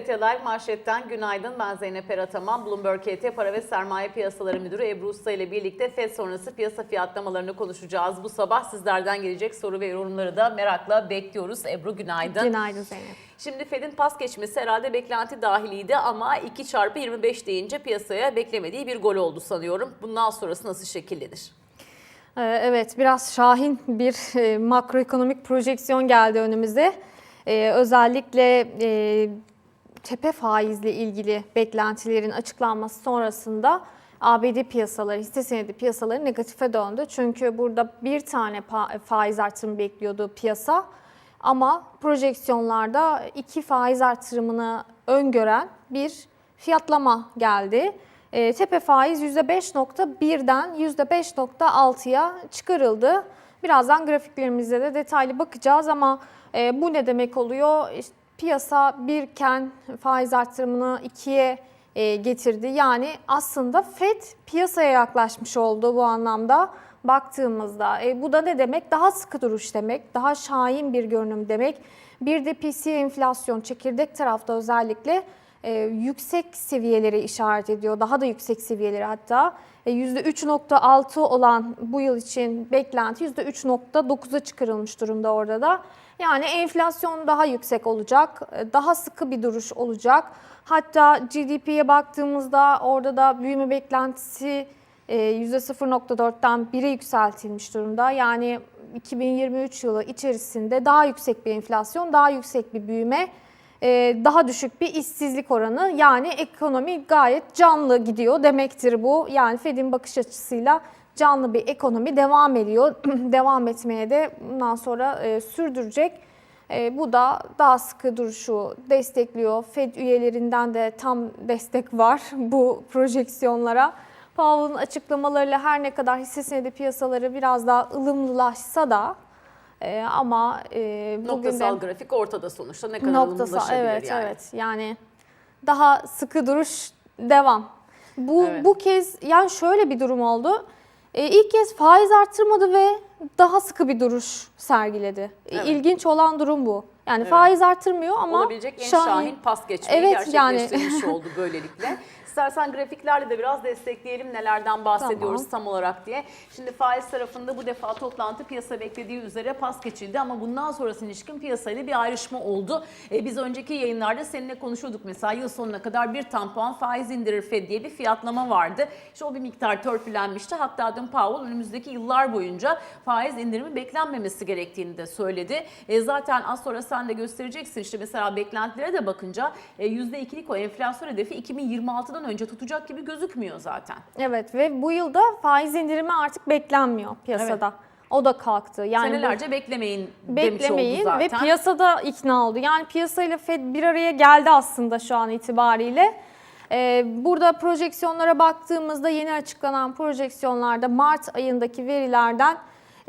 ET Live manşetten günaydın. Ben Zeynep Erataman. Bloomberg ET Para ve Sermaye Piyasaları Müdürü Ebru Usta ile birlikte FED sonrası piyasa fiyatlamalarını konuşacağız. Bu sabah sizlerden gelecek soru ve yorumları da merakla bekliyoruz. Ebru günaydın. Günaydın Zeynep. Şimdi Fed'in pas geçmesi herhalde beklenti dahiliydi ama 2 çarpı 25 deyince piyasaya beklemediği bir gol oldu sanıyorum. Bundan sonrası nasıl şekillenir? Ee, Evet, biraz şahin bir e, makroekonomik projeksiyon geldi önümüze. Ee, Özellikle e, tepe faizle ilgili beklentilerin açıklanması sonrasında ABD piyasaları, hisse senedi piyasaları negatife döndü. Çünkü burada bir tane faiz artırımı bekliyordu piyasa. Ama projeksiyonlarda iki faiz artırımını öngören bir fiyatlama geldi. E, tepe faiz %5.1'den %5.6'ya çıkarıldı. Birazdan grafiklerimize de detaylı bakacağız ama e, bu ne demek oluyor? İşte piyasa birken faiz artırımını ikiye e, getirdi. Yani aslında FED piyasaya yaklaşmış oldu bu anlamda baktığımızda. E, bu da ne demek? Daha sıkı duruş demek, daha şahin bir görünüm demek. Bir de PCE enflasyon çekirdek tarafta özellikle e, yüksek seviyeleri işaret ediyor. Daha da yüksek seviyeleri hatta. E, %3.6 olan bu yıl için beklenti %3.9'a çıkarılmış durumda orada da. Yani enflasyon daha yüksek olacak, e, daha sıkı bir duruş olacak. Hatta GDP'ye baktığımızda orada da büyüme beklentisi e, %0.4'ten 1'e yükseltilmiş durumda. Yani 2023 yılı içerisinde daha yüksek bir enflasyon, daha yüksek bir büyüme, e, daha düşük bir işsizlik oranı. Yani ekonomi gayet canlı gidiyor demektir bu. Yani Fed'in bakış açısıyla canlı bir ekonomi devam ediyor. devam etmeye de bundan sonra e, sürdürecek. E, bu da daha sıkı duruşu destekliyor. Fed üyelerinden de tam destek var bu projeksiyonlara. Powell'ın açıklamalarıyla her ne kadar hisse senedi piyasaları biraz daha ılımlılaşsa da e, ama e, bugün Noktasal de grafik ortada sonuçta ne kadar noktasal evet yani. evet yani daha sıkı duruş devam. Bu Evet. bu kez yani şöyle bir durum oldu. E, ilk kez faiz artırmadı ve daha sıkı bir duruş sergiledi. E, Evet. İlginç olan durum bu. Yani Evet. faiz artırmıyor ama Olabilecek en şahin, pas geçmeyi Evet, yani. gerçekleştirmiş oldu böylelikle. İstersen grafiklerle de biraz destekleyelim nelerden bahsediyoruz Tamam. tam olarak diye. Şimdi faiz tarafında bu defa toplantı piyasa beklediği üzere pas geçildi ama bundan sonrası ilişkin piyasayla bir ayrışma oldu. E, biz önceki yayınlarda seninle konuşuyorduk mesela yıl sonuna kadar bir tam puan faiz indirir Fed diye bir fiyatlama vardı. İşte o bir miktar törpülenmişti. Hatta dün Powell önümüzdeki yıllar boyunca faiz indirimi beklenmemesi gerektiğini de söyledi. E, zaten az sonra sen de göstereceksin işte mesela beklentilere de bakınca e, %2'lik o enflasyon hedefi 2026'dan önce tutacak gibi gözükmüyor zaten. Evet ve bu yılda faiz indirimi artık beklenmiyor piyasada. O da kalktı. Yani bu- Senelerce beklemeyin, demiş oldu beklemeyin zaten. ve piyasada ikna oldu. Yani piyasayla Fed bir araya geldi aslında şu an itibariyle. Ee, Burada projeksiyonlara baktığımızda yeni açıklanan projeksiyonlarda Mart ayındaki verilerden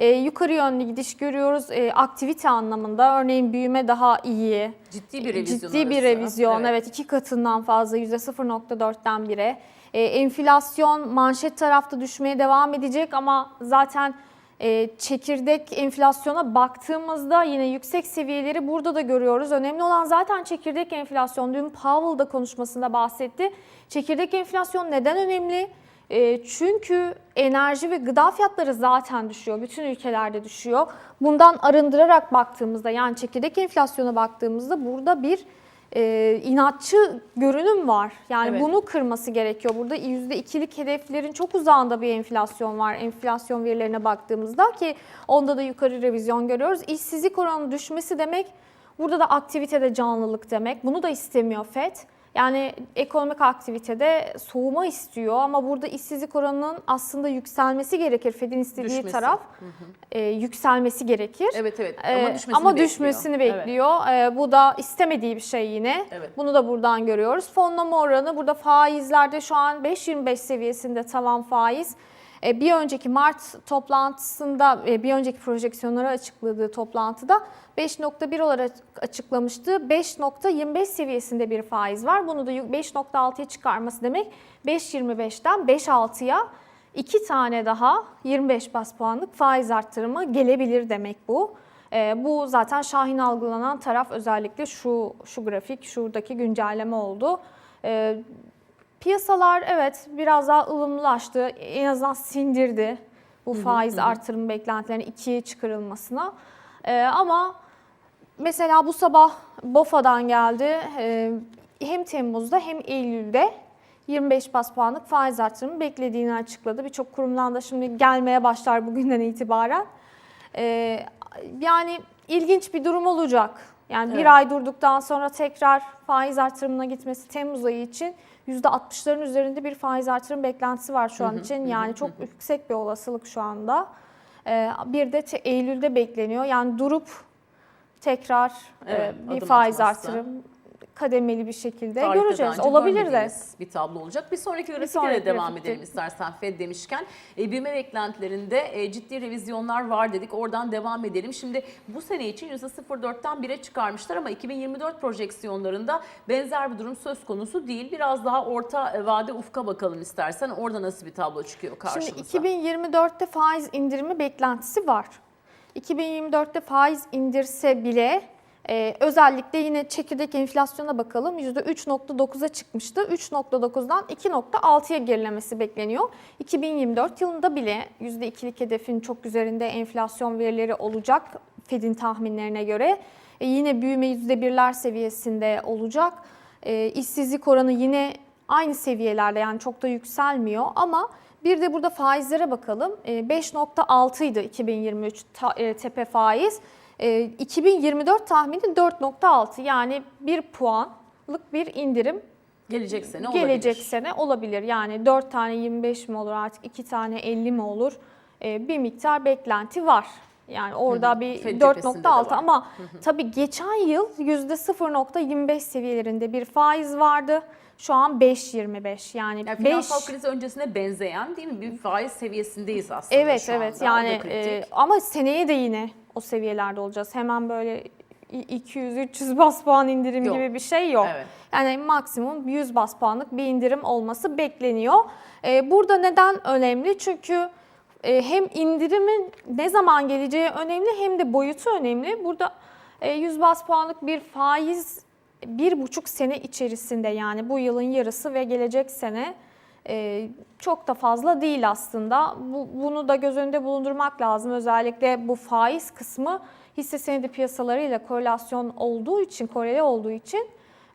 e, yukarı yönlü gidiş görüyoruz. E, Aktivite anlamında örneğin büyüme daha iyi. Ciddi bir revizyon Ciddi bir arası. revizyon evet. iki katından fazla %0.4'ten bire. E, enflasyon manşet tarafta düşmeye devam edecek ama zaten e, çekirdek enflasyona baktığımızda yine yüksek seviyeleri burada da görüyoruz. Önemli olan zaten çekirdek enflasyon. Dün Powell da konuşmasında bahsetti. Çekirdek enflasyon neden önemli? E, çünkü enerji ve gıda fiyatları zaten düşüyor. Bütün ülkelerde düşüyor. Bundan arındırarak baktığımızda yani çekirdek enflasyona baktığımızda burada bir e, inatçı görünüm var. Yani Evet. bunu kırması gerekiyor. Burada %2'lik hedeflerin çok uzağında bir enflasyon var. Enflasyon verilerine baktığımızda ki onda da yukarı revizyon görüyoruz. İşsizlik oranının düşmesi demek burada da aktivitede canlılık demek. Bunu da istemiyor FED. Yani ekonomik aktivitede soğuma istiyor ama burada işsizlik oranının aslında yükselmesi gerekir. Fed'in istediği Düşmesi. taraf e, yükselmesi gerekir. Evet evet Ee, ama düşmesini ama bekliyor. düşmesini Evet. bekliyor. Ee, bu da istemediği bir şey yine. Evet. Bunu da buradan görüyoruz. Fonlama oranı burada faizlerde şu an 5.25 seviyesinde tavan faiz. Ee, bir önceki Mart toplantısında, e, bir önceki projeksiyonları açıkladığı toplantıda 5.1 olarak açıklamıştı. 5.25 seviyesinde bir faiz var. Bunu da 5.6'ya çıkarması demek 5.25'ten 5.6'ya iki tane daha 25 bas puanlık faiz arttırımı gelebilir demek bu. E, bu zaten şahin algılanan taraf özellikle şu şu grafik, şuradaki güncelleme oldu. E, piyasalar evet biraz daha ılımlılaştı. En azından sindirdi bu faiz artırım beklentilerinin ikiye çıkarılmasına. E, ama mesela bu sabah BOFA'dan geldi. E, hem Temmuz'da hem Eylül'de 25 bas puanlık faiz artırımı beklediğini açıkladı. Birçok kurumdan da şimdi gelmeye başlar bugünden itibaren. Ee, yani ilginç bir durum olacak. Yani Evet. bir ay durduktan sonra tekrar faiz artırımına gitmesi Temmuz ayı için %60'ların üzerinde bir faiz artırım beklentisi var şu an için. Yani çok yüksek bir olasılık şu anda. Ee, bir de Eylül'de bekleniyor. Yani durup tekrar e, Evet, bir faiz atmazsa. artırım kademeli bir şekilde Tarihte göreceğiz. Olabilir de. bir tablo olacak. Bir sonraki grafiklere devam grafikte. edelim istersen Fed demişken. E, büyüme beklentilerinde e, ciddi revizyonlar var dedik. Oradan devam edelim. Şimdi bu sene için %0.4'ten 1'e çıkarmışlar ama 2024 projeksiyonlarında benzer bir durum söz konusu değil. Biraz daha orta e, vade ufka bakalım istersen. Orada nasıl bir tablo çıkıyor karşımıza? Şimdi 2024'te faiz indirimi beklentisi var. 2024'te faiz indirse bile e, özellikle yine çekirdek enflasyona bakalım %3.9'a çıkmıştı. 3.9'dan 2.6'ya gerilemesi bekleniyor. 2024 yılında bile %2'lik hedefin çok üzerinde enflasyon verileri olacak Fed'in tahminlerine göre. E, yine büyüme %1'ler seviyesinde olacak. E, işsizlik oranı yine aynı seviyelerde yani çok da yükselmiyor ama bir de burada faizlere bakalım. E, 5.6 idi 2023 ta- e, tepe faiz. E, 2024 tahmini 4.6 yani 1 puanlık bir indirim Gelecek sene gelecek olabilir. sene olabilir. Yani 4 tane 25 mi olur artık 2 tane 50 mi olur? E, bir miktar beklenti var. Yani orada bir cephesinde de 4.6 var. ama tabii geçen yıl %0.25 seviyelerinde bir faiz vardı. Şu an 5.25 yani, Yani 5 finansal kriz öncesine benzeyen değil mi? Bir faiz seviyesindeyiz aslında Evet evet yani e, ama seneye de yine o seviyelerde olacağız. Hemen böyle 200-300 bas puan indirim Yok. gibi bir şey yok. Evet. Yani maksimum 100 bas puanlık bir indirim olması bekleniyor. E, burada neden önemli? Çünkü e, hem indirimin ne zaman geleceği önemli hem de boyutu önemli. Burada e, 100 bas puanlık bir faiz bir buçuk sene içerisinde yani bu yılın yarısı ve gelecek sene e, çok da fazla değil aslında. Bu, bunu da göz önünde bulundurmak lazım. Özellikle bu faiz kısmı hisse senedi piyasalarıyla korelasyon olduğu için, koreli olduğu için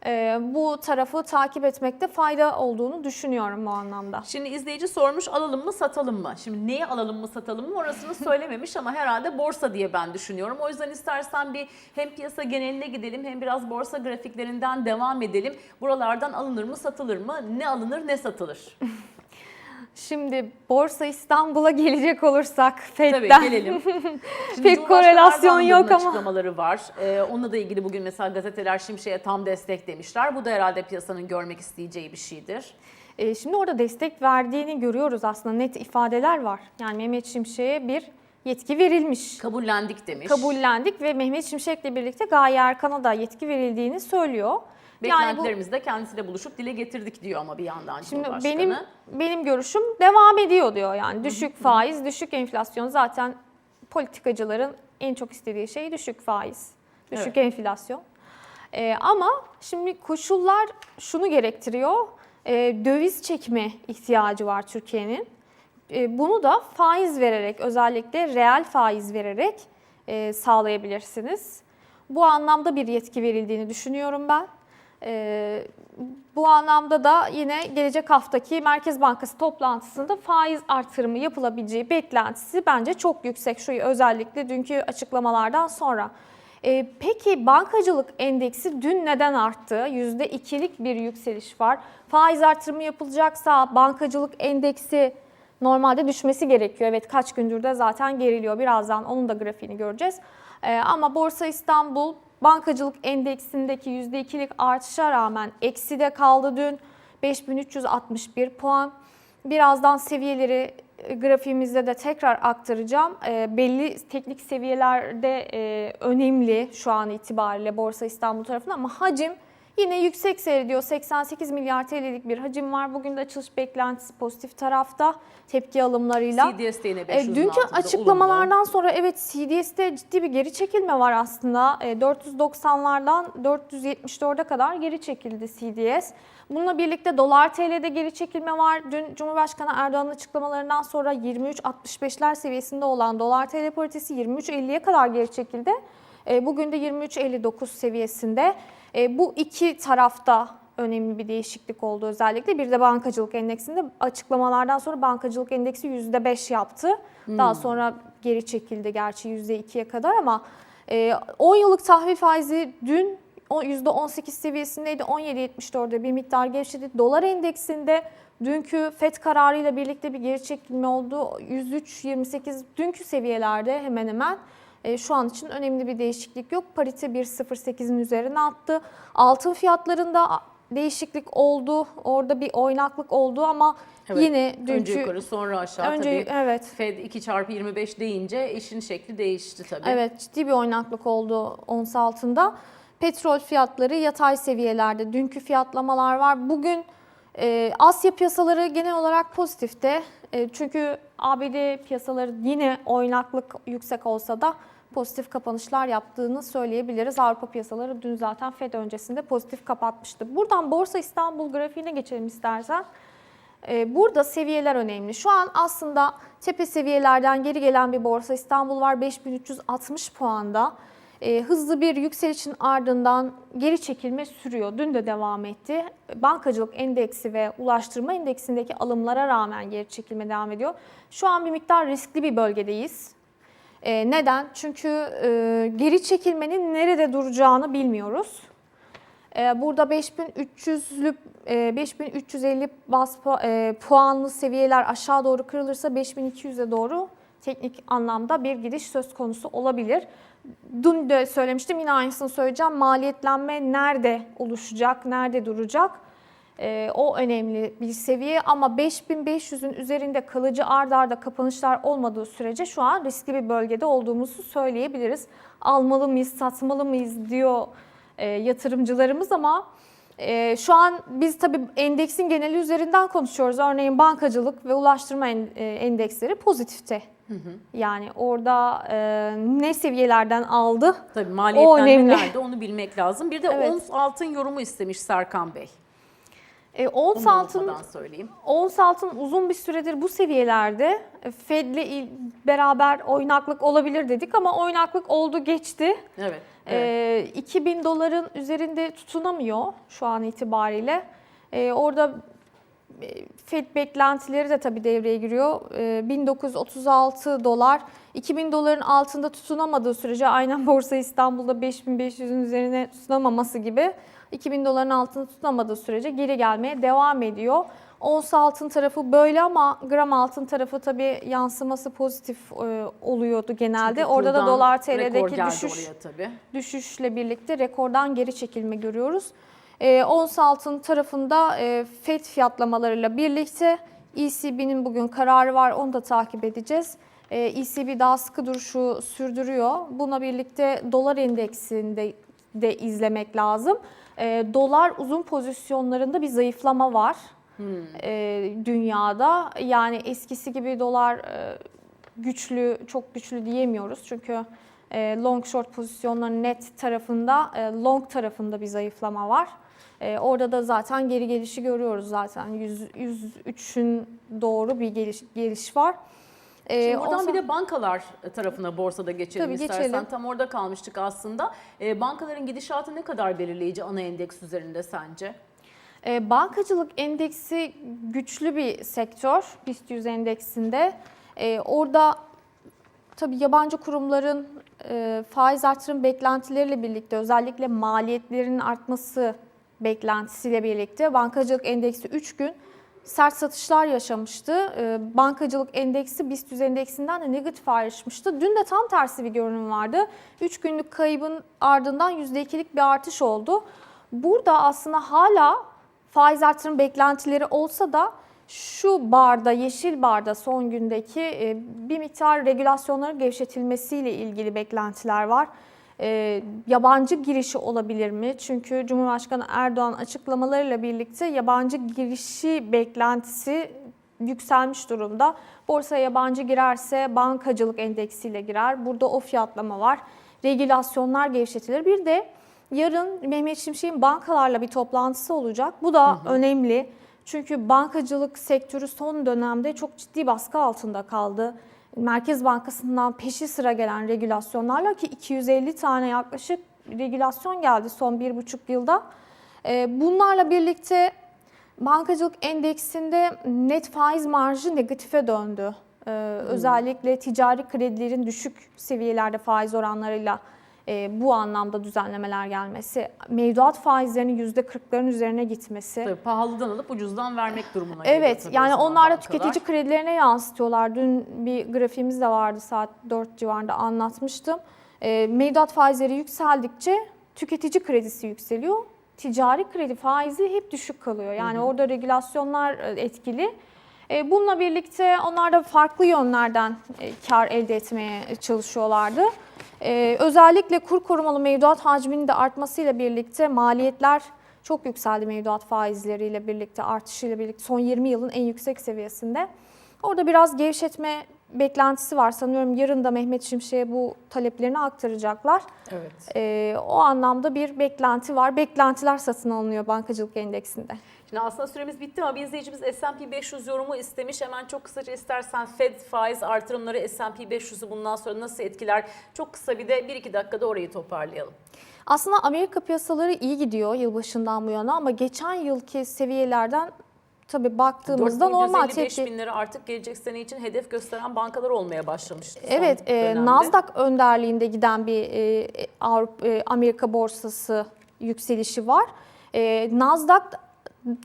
e, bu tarafı takip etmekte fayda olduğunu düşünüyorum bu anlamda. Şimdi izleyici sormuş alalım mı satalım mı? Şimdi neyi alalım mı satalım mı orasını söylememiş ama herhalde borsa diye ben düşünüyorum. O yüzden istersen bir hem piyasa geneline gidelim hem biraz borsa grafiklerinden devam edelim. Buralardan alınır mı satılır mı? Ne alınır ne satılır? Şimdi Borsa İstanbul'a gelecek olursak Tabii FED'den gelelim. Şimdi Pek korelasyon yok ama. açıklamaları var. Ee, onunla da ilgili bugün mesela gazeteler Şimşek'e tam destek demişler. Bu da herhalde piyasanın görmek isteyeceği bir şeydir. E, şimdi orada destek verdiğini görüyoruz aslında net ifadeler var. Yani Mehmet Şimşek'e bir yetki verilmiş. Kabullendik demiş. Kabullendik ve Mehmet Şimşek'le birlikte Gaye Erkan'a da yetki verildiğini söylüyor. Yani bu, Beklentilerimizi de kendisiyle buluşup dile getirdik diyor ama bir yandan şimdi benim benim görüşüm devam ediyor diyor yani düşük faiz, düşük enflasyon zaten politikacıların en çok istediği şey düşük faiz, düşük enflasyon. Ee, ama şimdi koşullar şunu gerektiriyor. Ee, döviz çekme ihtiyacı var Türkiye'nin. Ee, bunu da faiz vererek özellikle reel faiz vererek e, sağlayabilirsiniz. Bu anlamda bir yetki verildiğini düşünüyorum ben. Ee, bu anlamda da yine gelecek haftaki Merkez Bankası toplantısında faiz artırımı yapılabileceği beklentisi bence çok yüksek. Şu özellikle dünkü açıklamalardan sonra. Ee, peki bankacılık endeksi dün neden arttı? %2'lik bir yükseliş var. Faiz artırımı yapılacaksa bankacılık endeksi normalde düşmesi gerekiyor. Evet kaç gündür de zaten geriliyor. Birazdan onun da grafiğini göreceğiz. Ee, ama Borsa İstanbul bankacılık endeksindeki %2'lik artışa rağmen ekside kaldı dün. 5361 puan. Birazdan seviyeleri e, grafiğimizde de tekrar aktaracağım. E, belli teknik seviyelerde e, önemli şu an itibariyle Borsa İstanbul tarafından ama hacim Yine yüksek seyrediyor. 88 milyar TL'lik bir hacim var. Bugün de açılış beklentisi pozitif tarafta tepki alımlarıyla. CDS de yine E, 500'ün dünkü altında, açıklamalardan sonra evet CDS'te ciddi bir geri çekilme var aslında. E, 490'lardan 474'e kadar geri çekildi CDS. Bununla birlikte dolar TL'de geri çekilme var. Dün Cumhurbaşkanı Erdoğan'ın açıklamalarından sonra 23.65'ler seviyesinde olan dolar TL paritesi 23.50'ye kadar geri çekildi. E, Bugün de 23.59 seviyesinde. E, Bu iki tarafta önemli bir değişiklik oldu özellikle. Bir de bankacılık endeksinde açıklamalardan sonra bankacılık endeksi %5 yaptı. Daha sonra geri çekildi gerçi %2'ye kadar ama e, 10 yıllık tahvil faizi dün o %18 seviyesindeydi. 17.74'de bir miktar gevşedi. Dolar endeksinde dünkü FED kararıyla birlikte bir geri çekilme oldu. 103.28 dünkü seviyelerde hemen hemen. E, şu an için önemli bir değişiklik yok. Parite 1.08'in üzerine attı. Altın fiyatlarında değişiklik oldu. Orada bir oynaklık oldu ama Evet, yine dünkü Önce yukarı sonra aşağı önce tabii. evet Fed 2 çarpı 25 deyince işin şekli değişti tabii. Evet ciddi bir oynaklık oldu ons altında. Petrol fiyatları yatay seviyelerde. Dünkü fiyatlamalar var. Bugün e, Asya piyasaları genel olarak pozitifte. E, çünkü ABD piyasaları yine oynaklık yüksek olsa da pozitif kapanışlar yaptığını söyleyebiliriz. Avrupa piyasaları dün zaten Fed öncesinde pozitif kapatmıştı. Buradan Borsa İstanbul grafiğine geçelim istersen. Ee, Burada seviyeler önemli. Şu an aslında tepe seviyelerden geri gelen bir Borsa İstanbul var 5360 puanda. Ee, hızlı bir yükselişin ardından geri çekilme sürüyor. Dün de devam etti. Bankacılık endeksi ve ulaştırma endeksindeki alımlara rağmen geri çekilme devam ediyor. Şu an bir miktar riskli bir bölgedeyiz. Ee, neden? Çünkü e, geri çekilmenin nerede duracağını bilmiyoruz. Ee, Burada 5300'lü e, 5350 bas e, puanlı seviyeler aşağı doğru kırılırsa 5200'e doğru teknik anlamda bir gidiş söz konusu olabilir. Dün de söylemiştim yine aynısını söyleyeceğim. Maliyetlenme nerede oluşacak, nerede duracak? Ee, o önemli bir seviye ama 5500'ün üzerinde kalıcı ard arda kapanışlar olmadığı sürece şu an riskli bir bölgede olduğumuzu söyleyebiliriz. Almalı mıyız, satmalı mıyız diyor e, yatırımcılarımız ama e, şu an biz tabii endeksin geneli üzerinden konuşuyoruz. Örneğin bankacılık ve ulaştırma en- e, endeksleri pozitifte. Yani orada e, ne seviyelerden aldı? Tabii O maliyetlenme önemli. nerede onu bilmek lazım. Bir de Evet. ons altın yorumu istemiş Serkan Bey. E, ons altın söyleyeyim. Ons altın uzun bir süredir bu seviyelerde E, Fed'le beraber oynaklık olabilir dedik ama oynaklık oldu geçti. Evet. E, evet. 2000 doların üzerinde tutunamıyor şu an itibariyle. E, orada e, Fed beklentileri de tabii devreye giriyor. E, 1936 dolar 2000 doların altında tutunamadığı sürece aynen Borsa İstanbul'da 5500'ün üzerine tutunamaması gibi 2000 doların altında tutunamadığı sürece geri gelmeye devam ediyor. Ons altın tarafı böyle ama gram altın tarafı tabii yansıması pozitif e, oluyordu genelde. Çünkü Orada da dolar TL'deki düşüş düşüşle birlikte rekordan geri çekilme görüyoruz. E, ons altın tarafında e, FED fiyatlamalarıyla birlikte ECB'nin bugün kararı var onu da takip edeceğiz. E, ECB daha sıkı duruşu sürdürüyor. Buna birlikte dolar endeksinde de izlemek lazım. E, dolar uzun pozisyonlarında bir zayıflama var e, dünyada. Yani eskisi gibi dolar e, güçlü, çok güçlü diyemiyoruz. Çünkü e, long short pozisyonların net tarafında, e, long tarafında bir zayıflama var. E, orada da zaten geri gelişi görüyoruz zaten. 100, 103'ün doğru bir geliş, geliş var. E, Şimdi buradan ondan- bir de bankalar tarafına borsada geçelim Tabii, istersen. geçelim. Tam orada kalmıştık aslında. E, bankaların gidişatı ne kadar belirleyici ana endeks üzerinde sence? E, Bankacılık endeksi güçlü bir sektör BIST 100 endeksinde. E, Orada tabii yabancı kurumların e, faiz artırım beklentileriyle birlikte özellikle maliyetlerin artması beklentisiyle birlikte bankacılık endeksi 3 gün sert satışlar yaşamıştı. E, Bankacılık endeksi BIST 100 endeksinden de negatif ayrışmıştı. Dün de tam tersi bir görünüm vardı. 3 günlük kaybın ardından %2'lik bir artış oldu. Burada aslında hala faiz artırım beklentileri olsa da şu barda, yeşil barda son gündeki e, bir miktar regülasyonların gevşetilmesiyle ilgili beklentiler var. E, yabancı girişi olabilir mi? Çünkü Cumhurbaşkanı Erdoğan açıklamalarıyla birlikte yabancı girişi beklentisi yükselmiş durumda. Borsaya yabancı girerse bankacılık endeksiyle girer. Burada o fiyatlama var. Regülasyonlar gevşetilir. Bir de yarın Mehmet Şimşek'in bankalarla bir toplantısı olacak. Bu da önemli. Çünkü bankacılık sektörü son dönemde çok ciddi baskı altında kaldı. Merkez Bankası'ndan peşi sıra gelen regülasyonlarla ki 250 tane yaklaşık regülasyon geldi son bir buçuk yılda. Ee, Bunlarla birlikte bankacılık endeksinde net faiz marjı negatife döndü. Ee, Özellikle ticari kredilerin düşük seviyelerde faiz oranlarıyla e, bu anlamda düzenlemeler gelmesi, mevduat faizlerinin %40'ların üzerine gitmesi. Tabii pahalıdan alıp ucuzdan vermek durumuna geliyor Evet yani onlar da tüketici kredilerine yansıtıyorlar. Dün bir grafiğimiz de vardı saat 4 civarında anlatmıştım. E, mevduat faizleri yükseldikçe tüketici kredisi yükseliyor. Ticari kredi faizi hep düşük kalıyor. Yani orada regülasyonlar e, etkili. E, bununla birlikte onlar da farklı yönlerden e, kar elde etmeye çalışıyorlardı. E, özellikle kur korumalı mevduat hacminin de artmasıyla birlikte maliyetler çok yükseldi mevduat faizleriyle birlikte, artışıyla birlikte son 20 yılın en yüksek seviyesinde. Orada biraz gevşetme beklentisi var. Sanıyorum yarın da Mehmet Şimşek'e bu taleplerini aktaracaklar. Evet. Ee, o anlamda bir beklenti var. Beklentiler satın alınıyor bankacılık endeksinde. Şimdi aslında süremiz bitti ama bir izleyicimiz S&P 500 yorumu istemiş. Hemen çok kısaca istersen Fed faiz artırımları S&P 500'ü bundan sonra nasıl etkiler? Çok kısa bir de 1-2 dakikada orayı toparlayalım. Aslında Amerika piyasaları iyi gidiyor yılbaşından bu yana ama geçen yılki seviyelerden tabii baktığımızda normal 455 tepki. bin lira artık gelecek sene için hedef gösteren bankalar olmaya başlamıştı. Evet, e. Nasdaq önderliğinde giden bir e, Avrupa e, Amerika borsası yükselişi var. E, Nasdaq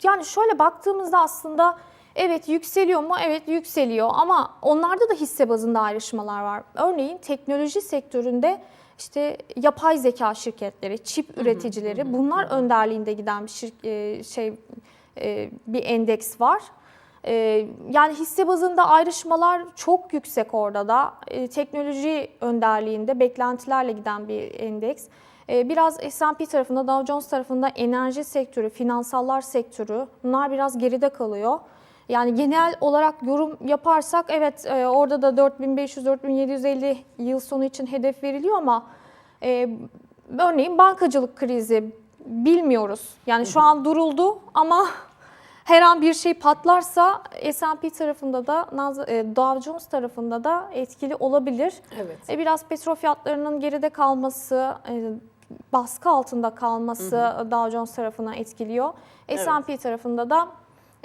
yani şöyle baktığımızda aslında evet yükseliyor mu? Evet yükseliyor ama onlarda da hisse bazında ayrışmalar var. Örneğin teknoloji sektöründe işte yapay zeka şirketleri, çip üreticileri bunlar önderliğinde giden bir şir- e, şey e, bir endeks var. Ee, Yani hisse bazında ayrışmalar çok yüksek orada da. Teknoloji önderliğinde beklentilerle giden bir endeks. Ee, Biraz S&P tarafında, Dow Jones tarafında enerji sektörü, finansallar sektörü bunlar biraz geride kalıyor. Yani genel olarak yorum yaparsak evet e, orada da 4500-4750 yıl sonu için hedef veriliyor ama e, örneğin bankacılık krizi bilmiyoruz. Yani şu an duruldu ama her an bir şey patlarsa S&P tarafında da e, Dow Jones tarafında da etkili olabilir. Evet. E, Biraz petrol fiyatlarının geride kalması, baskı altında kalması Dow Jones tarafına etkiliyor. Evet. S&P tarafında da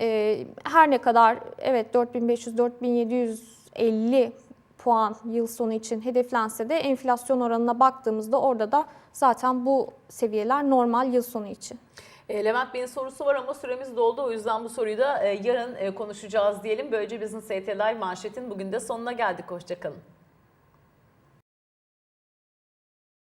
e, her ne kadar evet 4500-4750 puan yıl sonu için hedeflense de enflasyon oranına baktığımızda orada da zaten bu seviyeler normal yıl sonu için. E, Levent Bey'in sorusu var ama süremiz doldu. O yüzden bu soruyu da e, yarın e, konuşacağız diyelim. Böylece Business AT Live manşetin bugün de sonuna geldik. Hoşçakalın.